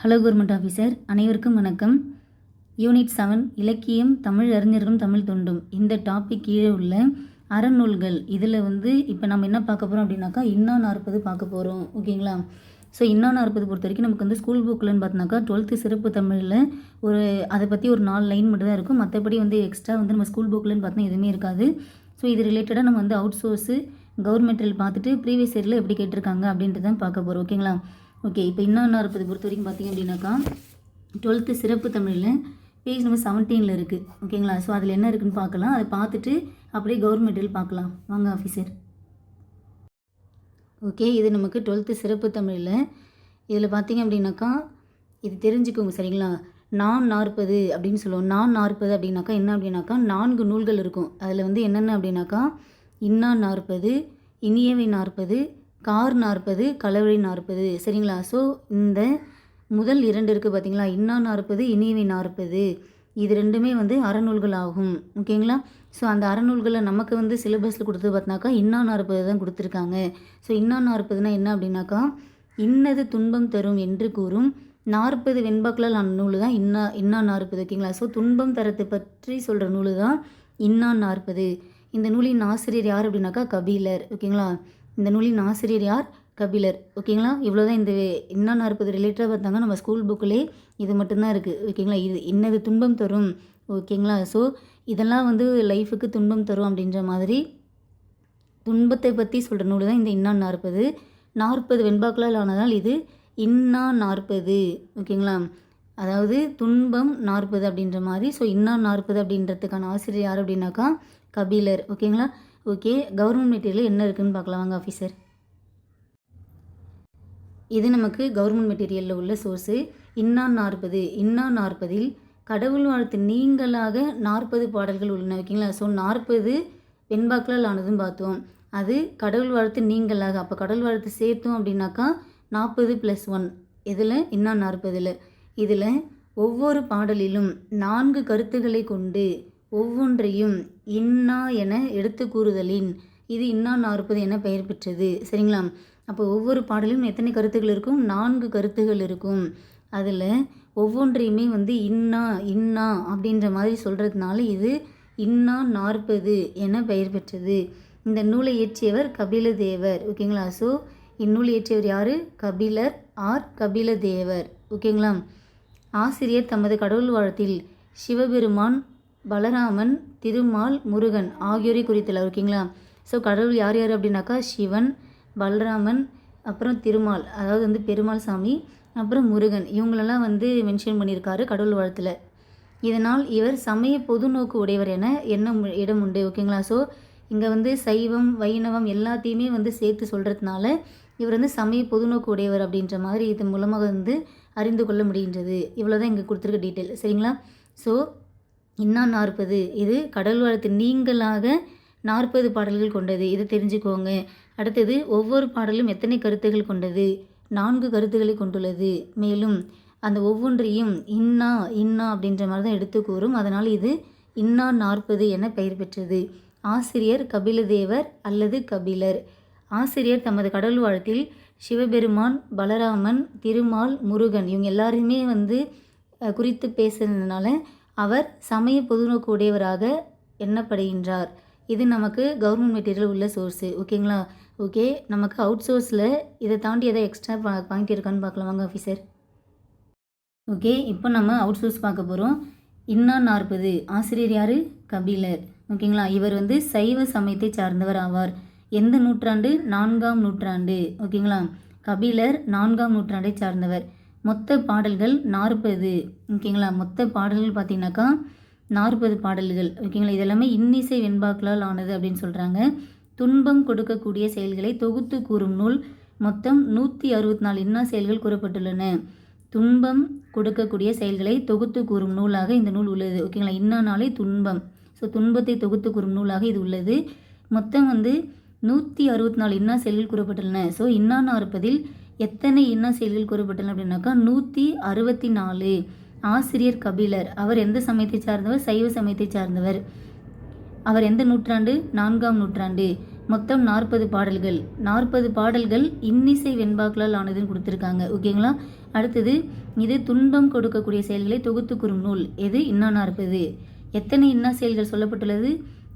Hello government officer அனைவருக்கும் வணக்கம். Unit seven இலக்கியம் தமிழ் அறிஞர்களும் தமிழ் தொண்டும். இந்த டாபிக் கீழே உள்ள அறநூல்கள். இதில் வந்து இப்போ நம்ம என்ன பார்க்க போகிறோம் அப்படின்னாக்கா இன்னா நாற்பது பார்க்க போகிறோம் ஓகேங்களா? ஸோ இன்னா நாற்பது பொறுத்த வரைக்கும் நமக்கு வந்து ஸ்கூல் புக்கில்னு பார்த்தினாக்கா டுவெல்த்து சிறப்பு தமிழில் ஒரு அதை பற்றி ஒரு நாலு லைன் மட்டும் தான் இருக்கும். மற்றபடி வந்து எக்ஸ்ட்ரா வந்து நம்ம ஸ்கூல் புக்கில்னு பார்த்தா எதுவுமே இருக்காது. ஸோ இது ரிலேட்டடாக நம்ம வந்து அவுட் சோர்ஸு கவர்மெண்டில் பார்த்துட்டு ப்ரீவியஸ் இயரில் எப்படி கேட்டிருக்காங்க அப்படின்ட்டு தான் பார்க்க போகிறோம் ஓகேங்களா? ஓகே இப்போ இன்னொன்று இருப்பது பொறுத்த வரைக்கும் பார்த்தீங்க அப்படின்னாக்கா டுவெல்த்து சிறப்பு தமிழில் பேஜ் நம்பர் செவன்டீனில் இருக்குது ஓகேங்களா ஸோ அதில் என்ன இருக்குதுன்னு பார்க்கலாம். அதை பார்த்துட்டு அப்படியே கவர்மெண்டில் பார்க்கலாம். வாங்க ஆஃபீஸர் ஓகே இது நமக்கு டுவெல்த்து சிறப்பு தமிழில். இதில் பார்த்தீங்க அப்படின்னாக்கா இது தெரிஞ்சுக்கோங்க சரிங்களா? நான் நாற்பது அப்படின்னு சொல்லுவோம். நான் நாற்பது அப்படின்னாக்கா என்ன அப்படின்னாக்கா நான்கு நூல்கள் இருக்கும். அதில் வந்து என்னென்ன அப்படின்னாக்கா இன்னா நாற்பது இனியவை நாற்பது கார் நாற்பது கலவரி நாற்பது. சரிங்களா? ஸோ இந்த முதல் இரண்டு இருக்குது பார்த்தீங்களா இன்னா நாற்பது இனியவை நாற்பது. இது ரெண்டுமே வந்து அறநூல்கள் ஆகும். ஓகேங்களா? ஸோ அந்த அறநூல்களை நமக்கு வந்து சிலபஸில் கொடுத்தது பார்த்தினாக்கா இன்னா நாற்பது தான் கொடுத்துருக்காங்க. ஸோ இன்னா நாற்பதுனா என்ன அப்படின்னாக்கா இன்னது துன்பம் தரும் என்று கூறும். நாற்பது வெண்பாக்களால் ஆன நூல் தான் இன்னா இன்னா நாற்பது. ஓகேங்களா? ஸோ துன்பம் தரத்தை பற்றி சொல்கிற நூல் தான் இன்னா நாற்பது. இந்த நூலின் ஆசிரியர் யார் அப்படின்னாக்கா கபிலர். ஓகேங்களா? இந்த நூலின் ஆசிரியர் யார்? கபிலர். ஓகேங்களா? இவ்வளோ தான் இந்த இன்னா நாற்பது ரிலேட்டடாக பார்த்தாங்க நம்ம ஸ்கூல் புக்கிலே இது மட்டும்தான் இருக்குது ஓகேங்களா? இது இன்னது துன்பம் தரும். ஓகேங்களா? ஸோ இதெல்லாம் வந்து லைஃபுக்கு துன்பம் தரும் அப்படின்ற மாதிரி துன்பத்தை பற்றி சொல்கிற நூல் தான் இந்த இன்னா நாற்பது நாற்பது வெண்பாக்களால் ஆனதால் இது இன்னா நாற்பது. ஓகேங்களா? அதாவது துன்பம் நாற்பது அப்படின்ற மாதிரி. ஸோ இன்னா நாற்பது அப்படின்றதுக்கான ஆசிரியர் யார் அப்படின்னாக்கா? கபிலர். ஓகேங்களா? ஓகே கவர்மெண்ட் மெட்டீரியல் என்ன இருக்குதுன்னு பார்க்கலாம். வாங்க ஆஃபீஸர் இது நமக்கு கவர்மெண்ட் மெட்டீரியலில் உள்ள சோர்ஸு இன்னா நாற்பது. இன்னா நாற்பதில் கடவுள் வாழ்த்து நீங்களாக நாற்பது பாடல்கள் உள்ளன. ஓகேங்களா ஸோ நாற்பது வெண்பாக்களால் ஆனதும் பார்த்தோம். அது கடவுள் வாழ்த்து நீங்களாக. அப்போ கடவுள் வாழ்த்து சேர்த்தோம் அப்படின்னாக்கா நாற்பது ப்ளஸ் ஒன் இதில் இன்னா நாற்பதில். இதில் ஒவ்வொரு பாடலிலும் நான்கு கருத்துக்களை கொண்டு ஒவ்வொன்றையும் இன்னா என எடுத்து கூறுதலின். இது இன்னா நாற்பது என பெயர் பெற்றது. சரிங்களா? அப்போ ஒவ்வொரு பாடலும் எத்தனை கருத்துக்கள் இருக்கும்? நான்கு கருத்துகள் இருக்கும். அதில் ஒவ்வொன்றையுமே வந்து இன்னா இன்னா அப்படின்ற மாதிரி சொல்கிறதுனால இது இன்னா நாற்பது என பெயர் பெற்றது. இந்த நூலை இயற்றியவர் கபிலதேவர். ஓகேங்களா? ஸோ இந்நூல் இயற்றியவர் யார்? கபிலர் ஆர். கபிலதேவர். ஓகேங்களா? ஆசிரியர் தமது கடவுள் வாழ்த்தில் சிவபெருமான் பலராமன் திருமால் முருகன் ஆகியோரை குறித்தல. ஓகேங்களா ஸோ கடவுள் யார் யார் அப்படின்னாக்கா சிவன் பலராமன் அப்புறம் திருமால் அதாவது வந்து பெருமாள் சாமி அப்புறம் முருகன். இவங்களெல்லாம் வந்து மென்ஷன் பண்ணியிருக்காரு கடவுள் வாழ்த்தில். இதனால் இவர் சமய பொதுநோக்கு உடையவர் என என்ன இடம் உண்டு. ஓகேங்களா? ஸோ இங்கே வந்து சைவம் வைணவம் எல்லாத்தையுமே வந்து சேர்த்து சொல்கிறதுனால இவர் வந்து சமய பொதுநோக்கு உடையவர் அப்படின்ற மாதிரி இது மூலமாக வந்து அறிந்து கொள்ள முடிகின்றது. இவ்வளோ தான் இங்கே கொடுத்துருக்க டீட்டெயில் சரிங்களா? ஸோ இன்னா நாற்பது? இது கடல் வளத்து நீங்களாக நாற்பது பாடல்கள் கொண்டது. இது தெரிஞ்சுக்கோங்க. அடுத்தது ஒவ்வொரு பாடலும் எத்தனை கருத்துகள் கொண்டது? நான்கு கருத்துக்களை கொண்டுள்ளது. மேலும் அந்த ஒவ்வொன்றையும் இன்னா இன்னா அப்படின்ற மாதிரி தான் எடுத்து கூறும். அதனால் இது இன்னா நாற்பது என பெயர் பெற்றது. ஆசிரியர் கபிலதேவர் அல்லது கபிலர். ஆசிரியர் தமது கடல் வாழ்த்தில் சிவபெருமான் பலராமன் திருமால் முருகன் இவங்க எல்லாருமே வந்து குறித்து பேசுனதுனால அவர் சமய பொதுநோக்கு உடையவராக எண்ணப்படுகின்றார். இது நமக்கு கவர்மெண்ட் மெட்டீரியல் உள்ள சோர்ஸு ஓகேங்களா ஓகே நமக்கு அவுட் சோர்ஸில் இதை தாண்டி எதாவது எக்ஸ்ட்ரா பா பாயிண்ட் இருக்கான்னு பார்க்கலாம். வாங்க ஆஃபீஸர் ஓகே இப்போ நம்ம அவுட் சோர்ஸ் பார்க்க போகிறோம் இன்னா நாற்பது. ஆசிரியர் யார்? கபிலர். ஓகேங்களா இவர் வந்து சைவ சமயத்தை சார்ந்தவர் ஆவார். எந்த நூற்றாண்டு? நான்காம் நூற்றாண்டு. ஓகேங்களா கபிலர் நான்காம் நூற்றாண்டை சார்ந்தவர். மொத்த பாடல்கள் நாற்பது. ஓகேங்களா? மொத்த பாடல்கள் பார்த்தீங்கன்னாக்கா நாற்பது பாடல்கள். ஓகேங்களா? இதெல்லாமே இன்னிசை வெண்பாக்களால் ஆனது அப்படின்னு சொல்கிறாங்க துன்பம் கொடுக்கக்கூடிய செயல்களை தொகுத்து கூறும் நூல். மொத்தம் நூற்றி அறுபத்தி நாலு இன்னா செயல்கள் கூறப்பட்டுள்ளன. துன்பம் கொடுக்கக்கூடிய செயல்களை தொகுத்து கூறும் நூலாக இந்த நூல் உள்ளது. ஓகேங்களா? இன்னானாலே துன்பம். ஸோ துன்பத்தை தொகுத்து கூறும் நூலாக இது உள்ளது. மொத்தம் வந்து நூற்றி அறுபத்தி நாலு இன்னா செயல்கள் கூறப்பட்டுள்ளன. ஸோ இன்னா நாற்பதில் எத்தனை இன்னா செயல்கள் கூறப்பட்டன அப்படின்னாக்கா நூற்றி அறுபத்தி நாலு ஆசிரியர் கபிலர். அவர் எந்த சமயத்தை சார்ந்தவர்? சைவ சமயத்தை சார்ந்தவர். அவர் எந்த நூற்றாண்டு? நான்காம் நூற்றாண்டு. மொத்தம் நாற்பது பாடல்கள். நாற்பது பாடல்கள் இன்னிசை வெண்பாக்களால் ஆனதுன்னு கொடுத்துருக்காங்க. ஓகேங்களா அடுத்தது இது துன்பம் கொடுக்கக்கூடிய செயல்களை தொகுத்து கூறும் நூல். எது? இன்னா நாற்பது எத்தனை இன்னா செயல்கள் சொல்லப்பட்டுள்ளது?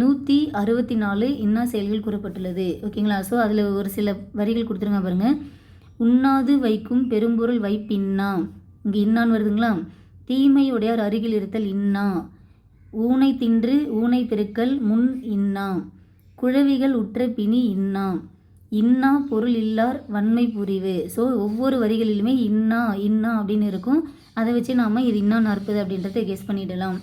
நூற்றி அறுபத்தி நாலு இன்னா செயல்கள் கூறப்பட்டுள்ளது. ஓகேங்களா ஸோ அதில் ஒரு சில வரிகள் கொடுத்துருங்க பாருங்கள் உண்ணாது வைக்கும் பெரும்பொருள் வைப்பின்னா. இங்கே இன்னான்னு வருதுங்களா? தீமையுடையார் அருகில் இருத்தல் இன்னா. ஊனை தின்று ஊனை பெருக்கல் முன் இன்னா. குழவிகள் உற்ற பிணி இன்னா. இன்னா பொருள் இல்லார் வன்மை புரிவு. ஸோ ஒவ்வொரு வரிகளிலுமே இன்னா இன்னா அப்படின்னு இருக்கும். அதை வச்சு நாம் இது இன்னா நாற்பது அப்படின்றத கெஸ் பண்ணிடலாம்.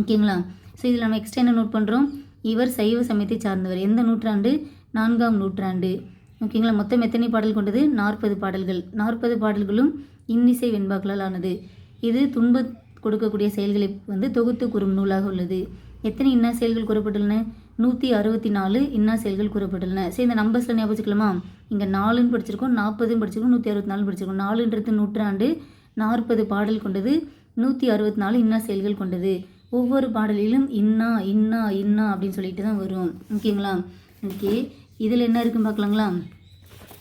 ஓகேங்களா? ஸோ இதில் நம்ம எக்ஸ்ட் என்ன நோட் பண்ணுறோம் இவர் சைவ சமயத்தை சார்ந்தவர். எந்த நூற்றாண்டு? நான்காம் நூற்றாண்டு. ஓகேங்களா? மொத்தம் எத்தனை பாடல் கொண்டது? நாற்பது பாடல்கள். நாற்பது பாடல்களும் இன்னிசை வெண்பாக்களால் ஆனது. இது துன்ப கொடுக்கக்கூடிய செயல்களை வந்து தொகுத்து கூறும் நூலாக உள்ளது. எத்தனை இன்னா செயல்கள் கூறப்பட்டுள்ளன? நூற்றி அறுபத்தி நாலு இன்னா செயல்கள் கூறப்பட்டுள்ளன. சரி இந்த நம்பர்ஸில் ஞாபகம் வச்சுக்கலாமா? இங்கே நாலுன்னு படிச்சிருக்கோம் நாற்பதுன்னு படிச்சிருக்கோம் நூற்றி அறுபத்தி நாலு படிச்சிருக்கோம். நாலுன்றது நூற்றாண்டு. நாற்பது பாடல் கொண்டது நூற்றி அறுபத்தி நாலு இன்னா செயல்கள் கொண்டது. ஒவ்வொரு பாடலிலும் இன்னா இன்னா இன்னா அப்படின்னு சொல்லிட்டு தான் வரும். ஓகேங்களா? ஓகே. இதில் என்ன இருக்குன்னு பார்க்கலாங்களா?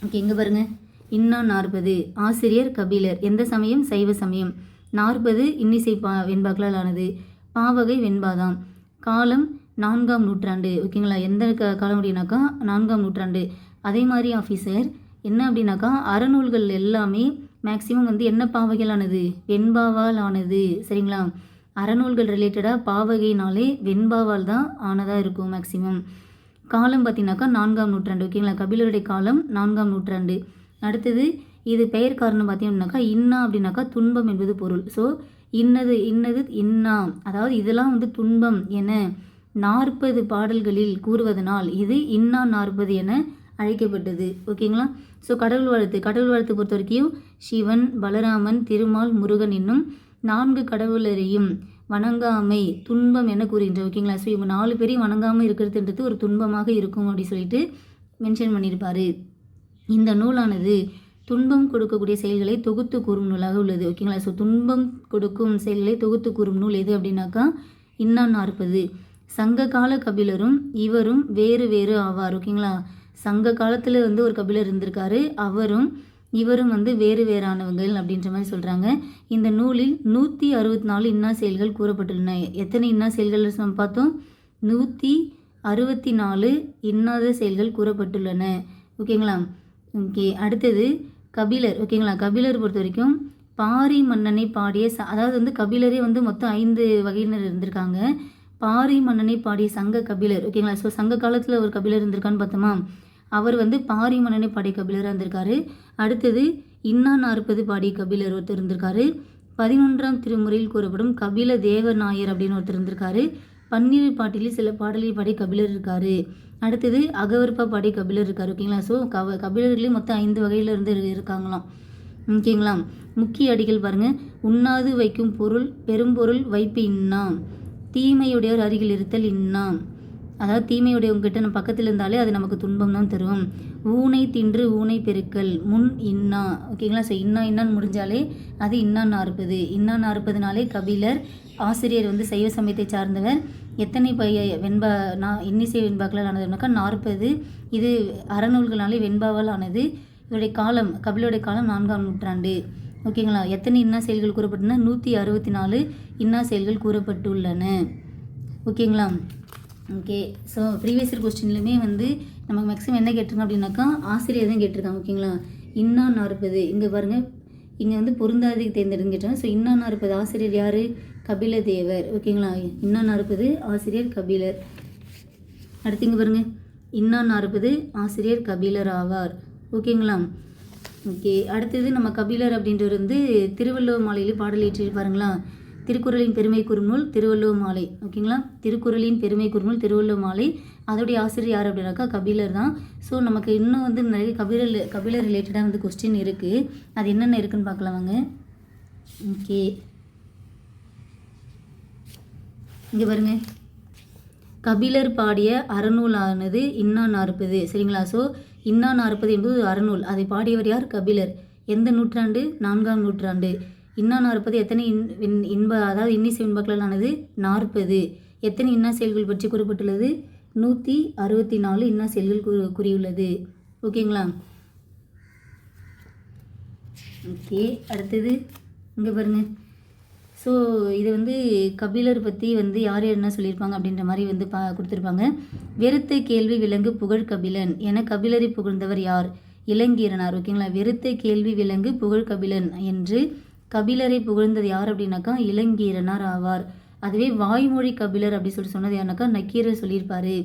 ஓகே இங்கே பாருங்க. இன்னும் நாற்பது ஆசிரியர் கபிலர். எந்த சமயம்? சைவ சமயம். நாற்பது இன்னிசை பா வெண்பாக்களால் ஆனது. பாவகை வெண்பாதாம். காலம் நான்காம் நூற்றாண்டு. ஓகேங்களா? எந்த க காலம் அப்படின்னாக்கா நான்காம் நூற்றாண்டு. அதே மாதிரி ஆஃபீஸர் என்ன அப்படின்னாக்கா அறநூல்கள் எல்லாமே மேக்ஸிமம் வந்து என்ன பாவகையிலானது வெண்பாவால் ஆனது. சரிங்களா? அறநூல்கள் ரிலேட்டடாக பாவகைனாலே வெண்பாவால் தான் ஆனதாக இருக்கும் மேக்ஸிமம் காலம் பார்த்தீங்கன்னாக்கா நான்காம் நூற்றாண்டு ஓகேங்களா கபிலருடைய காலம் நான்காம் நூற்றாண்டு. அடுத்தது இது பெயர் காரணம் பார்த்தீங்கன்னாக்கா இன்னா அப்படின்னாக்கா துன்பம் என்பது பொருள். ஸோ இன்னது இன்னது இன்னா. அதாவது இதெல்லாம் வந்து துன்பம் என நாற்பது பாடல்களில் கூறுவதனால் இது இன்னா நாற்பது என அழைக்கப்பட்டது ஓகேங்களா ஸோ கடவுள் வாழ்த்து. கடவுள் வாழ்த்து பொறுத்த வரைக்கும் சிவன் பலராமன் திருமால் முருகன் என்னும் நான்கு கடவுளரையும் வணங்காமை துன்பம் என கூறுகின்ற ஓகேங்களா? ஸோ இவங்க நாலு பேரையும் வணங்காமல் இருக்கிறதுன்றது ஒரு துன்பமாக இருக்கும் அப்படின்னு சொல்லிட்டு மென்ஷன் பண்ணியிருப்பார். இந்த நூலானது துன்பம் கொடுக்கக்கூடிய செயல்களை தொகுத்து கூறும் நூலாக உள்ளது ஓகேங்களா? ஸோ துன்பம் கொடுக்கும் செயல்களை தொகுத்து கூறும் நூல் எது அப்படின்னாக்கா இன்னா நாற்பது சங்க கால கபிலரும் இவரும் வேறு வேறு ஆவார் ஓகேங்களா? சங்க காலத்தில் வந்து ஒரு கபிலர் இருந்திருக்காரு அவரும் இவரும் வந்து வேறு வேறானவங்கள் அப்படின்ற மாதிரி சொல்கிறாங்க இந்த நூலில் நூற்றி அறுபத்தி நாலு இன்னா செயல்கள் கூறப்பட்டுள்ளன. எத்தனை இன்னா செயல்கள் நம்ம பார்த்தோம்? நூற்றி அறுபத்தி நாலு இன்னாத செயல்கள் கூறப்பட்டுள்ளன. ஓகேங்களா? ஓகே அடுத்தது கபிலர். ஓகேங்களா? கபிலர் பொறுத்த வரைக்கும் பாரி மன்னனை பாடிய ச அதாவது வந்து கபிலரே வந்து மொத்தம் ஐந்து வகையினர் இருந்திருக்காங்க. பாரி மன்னனை பாடிய சங்க கபிலர். ஓகேங்களா? ஸோ சங்க காலத்தில் ஒரு கபிலர் இருந்திருக்கான்னு பார்த்தோமா? அவர் வந்து பாரிமணனை பாடிய கபிலராக இருந்திருக்காரு. அடுத்தது இன்னா நாற்பது பாடிய கபிலர் ஒருத்தர் இருந்திருக்காரு. பதினொன்றாம் திருமுறையில் கூறப்படும் கபில தேவநாயர் அப்படின்னு ஒருத்தர் இருந்திருக்காரு. பன்னிரு பாட்டிலே சில பாடலில் பாடி கபிலர் இருக்காரு. அடுத்தது அகவர்ப்பா பாடி கபிலர் இருக்காரு. ஓகேங்களா? ஸோ கவ கபிலர்களே மொத்தம் ஐந்து வகையில் இருந்து இருக்காங்களாம். ஓகேங்களா? முக்கிய அடிகள் பாருங்க. உண்ணாது வைக்கும் பொருள் பெரும்பொருள் வைப்பு இன்னாம். தீமையுடையோர் அருகில் இருத்தல் இன்னாம். அதாவது தீமையுடையவங்ககிட்ட நம்ம பக்கத்தில் இருந்தாலே அது நமக்கு துன்பம் தான் தரும். ஊனை தின்று ஊனை பெருக்கல் முன் இன்னா ஓகேங்களா ஸோ இன்னா இன்னான்னு முடிஞ்சாலே அது இன்னா நாற்பது இன்னா நாற்பதுனாலே கபிலர் ஆசிரியர் வந்து சைவ சமயத்தை சார்ந்தவர். எத்தனை பைய வெண்பா நான் இன்னிசை வெண்பாக்களால் ஆனதுனாக்கா நாற்பது. இது அறநூல்களாலே வெண்பாவால் ஆனது. இவருடைய காலம் கபிலருடைய காலம் நான்காம் நூற்றாண்டு. ஓகேங்களா எத்தனை இன்னா செயல்கள் கூறப்பட்டுன்னா நூற்றி அறுபத்தி நாலு இன்னா செயல்கள் கூறப்பட்டுள்ளன. ஓகேங்களா ஓகே ஸோ ப்ரீவியஸ் இயர் கொஸ்டின்லையுமே வந்து நமக்கு மேக்ஸிமம் என்ன கேட்டிருக்காங்க அப்படின்னாக்கா ஆசிரியர் தான் கேட்டிருக்காங்க ஓகேங்களா இன்னா நாற்பது இங்கே பாருங்க இங்கே வந்து பொருந்தாதி தேர்ந்தெடுங்க கேட்டாங்க. ஸோ இன்னா நாற்பது ஆசிரியர் யார்? கபில தேவர் ஓகேங்களா இன்னா நாற்பது ஆசிரியர் கபிலர். அடுத்து இங்கே பாருங்கள் இன்னா நாற்பது ஆசிரியர் கபிலர் ஆவார் ஓகேங்களா ஓகே அடுத்தது நம்ம கபிலர் அப்படின்றது வந்து திருவள்ளுவர் மாலையில் பாடல் ஏற்றி திருக்குறளின் பெருமை குறுநூல் திருவள்ளுவர் மாலை. ஓகேங்களா? திருக்குறளின் பெருமை குறுநூல் திருவள்ளுவர் மாலை. அதோடைய ஆசிரியர் யார் அப்படின்னாக்கா கபிலர் தான். ஸோ நமக்கு இன்னும் வந்து நிறைய கபிலர் கபிலர் ரிலேட்டடாக வந்து கொஸ்டின் இருக்குது அது என்னென்ன இருக்குன்னு பார்க்கலாம் வாங்க. ஓகே. இங்கே பாருங்க. கபிலர் பாடிய அறநூலானது இன்னா நாற்பது. சரிங்களா? ஸோ இன்னா நாற்பது என்பது அறநூல். அதை பாடியவர் யார்? கபிலர். எந்த நூற்றாண்டு? நான்காம் நூற்றாண்டு. இன்னா நாற்பது எத்தனை இன் இன்ப அதாவது இன்னிசை இன்பக்களால் ஆனது நாற்பது. எத்தனை இன்னா செயல்கள் பற்றி கூறப்பட்டுள்ளது? நூற்றி அறுபத்தி நாலு இன்னா செயல்கள் கூ கூறியுள்ளது. ஓகேங்களா? ஓகே அடுத்தது இங்கே பாருங்கள் ஸோ இது வந்து கபிலர் பற்றி வந்து யார் யார் என்ன சொல்லியிருப்பாங்க அப்படின்ற மாதிரி வந்து பா கொடுத்துருப்பாங்க. வெறுத்த கேள்வி விலங்கு புகழ் கபிலன். என கபிலரை புகழ்ந்தவர் யார்? இளங்கீரனார். ஓகேங்களா? வெறுத்த கேள்வி விலங்கு புகழ் கபிலன் என்று கபிலரை புகழ்ந்தது யார் அப்படின்னாக்கா இளங்கீரனார் ஆவார். அதுவே வாய்மொழி கபிலர் அப்படி சொல்லி சொன்னது யாருனாக்கா நக்கீரர் சொல்லியிருப்பாரு.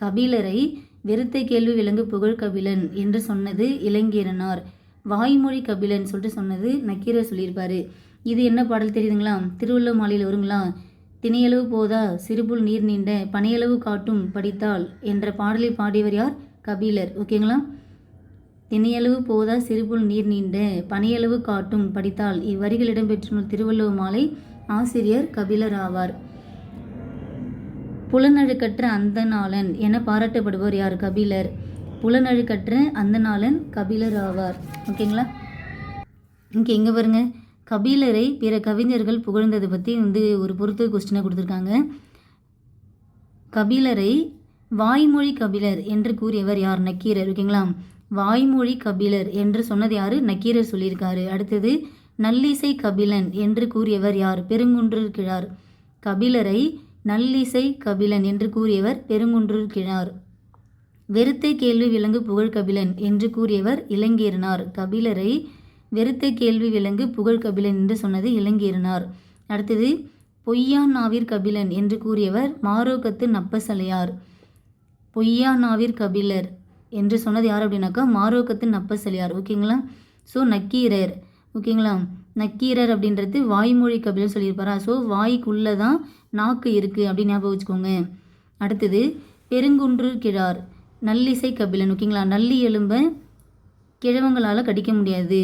கபிலரை வெறுத்த கேள்வி விலங்கு புகழ் கபிலன் என்று சொன்னது இளங்கீரனார். வாய்மொழி கபிலன் சொல்லிட்டு சொன்னது நக்கீரர் சொல்லியிருப்பாரு. இது என்ன பாடல் தெரியுதுங்களா? திருவள்ள மாலையில் வருங்களா? திணையளவு போதா சிறுபுல் நீர் நீண்ட பனையளவு காட்டும் படித்தால் என்ற பாடலை பாடியவர் யார்? கபிலர். ஓகேங்களா? தினையளவு போதா சிறுபுல் நீர் நீண்ட பனையளவு காட்டும் படித்தால் இவ்வரிகள் இடம்பெற்றுள்ள திருவள்ளுவர் மாலை ஆசிரியர் கபிலர் ஆவார். புலனழுக்கற்ற அந்தநாளன் என பாராட்டப்படுபவர் யார்? கபிலர். புலனழுக்கற்ற அந்தநாளன் கபிலர் ஆவார். ஓகேங்களா இங்கே எங்கே பாருங்க. கபிலரை பிற கவிஞர்கள் புகழ்ந்ததை பற்றி வந்து ஒரு பொறுத்து கொஸ்டினை கொடுத்துருக்காங்க. கபிலரை வாய்மொழி கபிலர் என்று கூறியவர் யார்? நக்கீரர். ஓகேங்களா வாய்மொழி கபிலர் என்று சொன்னது யார்? நக்கீரர் சொல்லியிருக்காரு. அடுத்தது நல்லிசை கபிலன் என்று கூறியவர் யார்? பெருங்குன்றூர் கிழார். கபிலரை நல்லிசை கபிலன் என்று கூறியவர் பெருங்குன்றூர் கிழார். வெறுத்த கேள்வி விலங்கு புகழ் கபிலன் என்று கூறியவர் இளங்கீரனார். கபிலரை வெறுத்த கேள்வி விலங்கு புகழ் கபிலன் என்று சொன்னது இளங்கீரனார். அடுத்தது பொய்யா நாவிர் கபிலன் என்று கூறியவர் மாரோக்கத்து நப்பசலையார். பொய்யா நாவிர் கபிலர் என்று சொன்னது யார் அப்படின்னாக்கா மாரோக்கத்து நப்பசலியார் ஓகேங்களா? ஸோ நக்கீரர். ஓகேங்களா? நக்கீரர் அப்படின்றது வாய்மொழி கபிலர் சொல்லியிருப்பாரா? ஸோ வாய்க்குள்ளே தான் நாக்கு இருக்குது அப்படின்னு ஞாபகம் வச்சுக்கோங்க. அடுத்தது பெருங்குன்று கிழார். நல்லிசை கபிலன். ஓகேங்களா? நல்லி எலும்பை கிழவங்களால் கடிக்க முடியாது.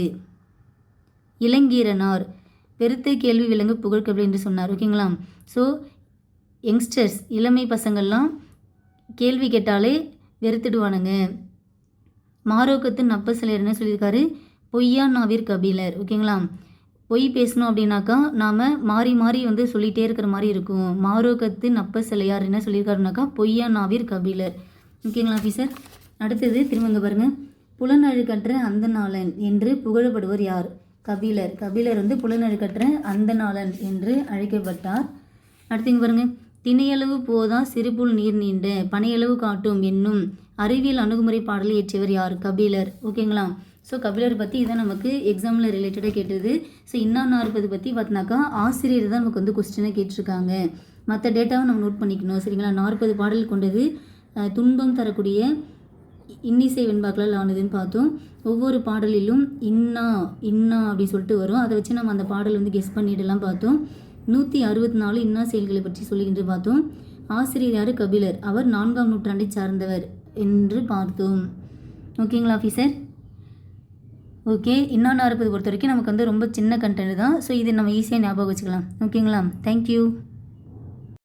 இளங்கீரனார். பெருத்த கேள்வி விலங்கு புகழ் கபிலன் என்று சொன்னார். ஓகேங்களா? ஸோ யங்ஸ்டர்ஸ் இளமை பசங்கள்லாம் கேள்வி கேட்டாலே வெறுத்துடுவானுங்க. மாரோக்கத்து நப்பசிலர் என்ன சொல்லியிருக்காரு? பொய்யா நாவிர் கபிலர். ஓகேங்களா? பொய் பேசணும் அப்படின்னாக்கா நாம் மாறி மாறி வந்து சொல்லிகிட்டே இருக்கிற மாதிரி இருக்கும். மாரோக்கத்து நப்பசலையார் என்ன சொல்லியிருக்காருனாக்கா பொய்யா நாவிர் கபிலர். ஓகேங்களா ஆஃபீஸர் அடுத்தது திரும்பங்க பாருங்கள் புலனழுக்கற்ற அந்தநாளன் என்று புகழப்படுவர் யார்? கபிலர். கபிலர் வந்து புலனழுக்கற்ற அந்தநாளன் என்று அழைக்கப்பட்டார். அடுத்தங்க பாருங்கள் திணையளவு போதா சிறுபுல் நீர் நீண்ட பனையளவு காட்டும் என்னும் அறிவியல் அணுகுமுறை பாடலை இயற்றியவர் யார்? கபிலர். ஓகேங்களா? ஸோ கபிலர் பற்றி இதான் நமக்கு எக்ஸாமில் ரிலேட்டடாக கேட்டது. ஸோ இன்னா நாற்பது பற்றி பார்த்தினாக்கா ஆசிரியர் தான் நமக்கு வந்து கொஸ்டினாக கேட்டிருக்காங்க. மற்ற டேட்டாவை நம்ம நோட் பண்ணிக்கணும். சரிங்களா? நாற்பது பாடல் கொண்டது துன்பம் தரக்கூடிய இன்னிசை வெண்பாக்களால் ஆனதுன்னு பார்த்தோம். ஒவ்வொரு பாடலிலும் இன்னா இன்னா அப்படி சொல்லிட்டு வரும். அதை வச்சு நம்ம அந்த பாடல் வந்து கெஸ் பண்ணிடலாம் பார்த்தோம். நூற்றி அறுபத்தி நாலு இன்னா செயல்களை பற்றி சொல்லுகின்ற பார்த்தோம். ஆசிரியர் யார்? கபிலர். அவர் நான்காம் நூற்றாண்டை சார்ந்தவர் என்று பார்த்தோம். ஓகேங்களா ஆஃபீஸர் ஓகே இன்னொன்று அறுப்பது பொறுத்த வரைக்கும் நமக்கு வந்து ரொம்ப சின்ன கண்டென்ட் தான். ஸோ இது நம்ம ஈஸியாக ஞாபகம் வச்சுக்கலாம். ஓகேங்களா? தேங்க்யூ